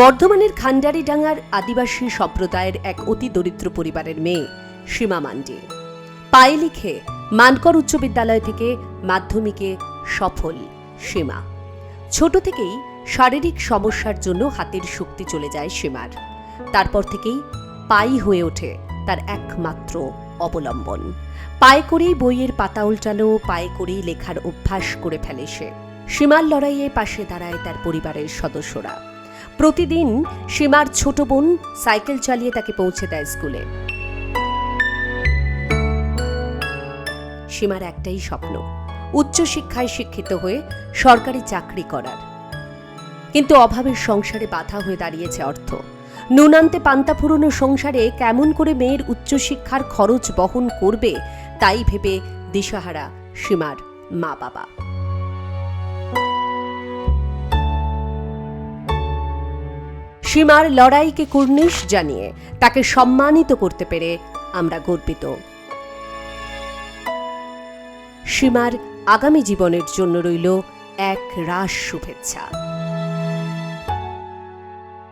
বর্ধমানের খান্ডারিডাঙ্গার আদিবাসী সম্প্রদায়ের এক অতি দরিদ্র পরিবারের মেয়ে, সীমা মান্ডি। পায়ে লিখে মানকর উচ্চ বিদ্যালয় থেকে মাধ্যমিকে সফল সীমা। ছোট থেকেই শারীরিক সমস্যার জন্য হাতের শক্তি চলে যায় সীমার। তারপর থেকেই পাই হয়ে ওঠে তার একমাত্র অবলম্বন। পায়ে করেই বইয়ের পাতা উল্টানো, পায়ে করেই লেখার অভ্যাস করে ফেলে সে। সীমার লড়াইয়ে পাশে দাঁড়ায় তার পরিবারের সদস্যরা। প্রতিদিন সীমার ছোট বোন সাইকেল চালিয়ে তাকে পৌঁছে দেয় স্কুলে। সীমার একটাই স্বপ্ন, উচ্চশিক্ষায় শিক্ষিত হয়ে সরকারি চাকরি করার। কিন্তু অভাবের সংসারে বাধা হয়ে দাঁড়িয়েছে অর্থ। নুনান্তে পান্তা ফুরনো সংসারে কেমন করে মেয়ের উচ্চশিক্ষার খরচ বহন করবে, তাই ভেবে দিশাহারা সীমার মা বাবা সীমার লড়াইকে কুর্নিশ জানিয়ে তাকে সম্মানিত করতে পেরে আমরা গর্বিত। সীমার আগামী জীবনের জন্য রইল এক রাস শুভেচ্ছা।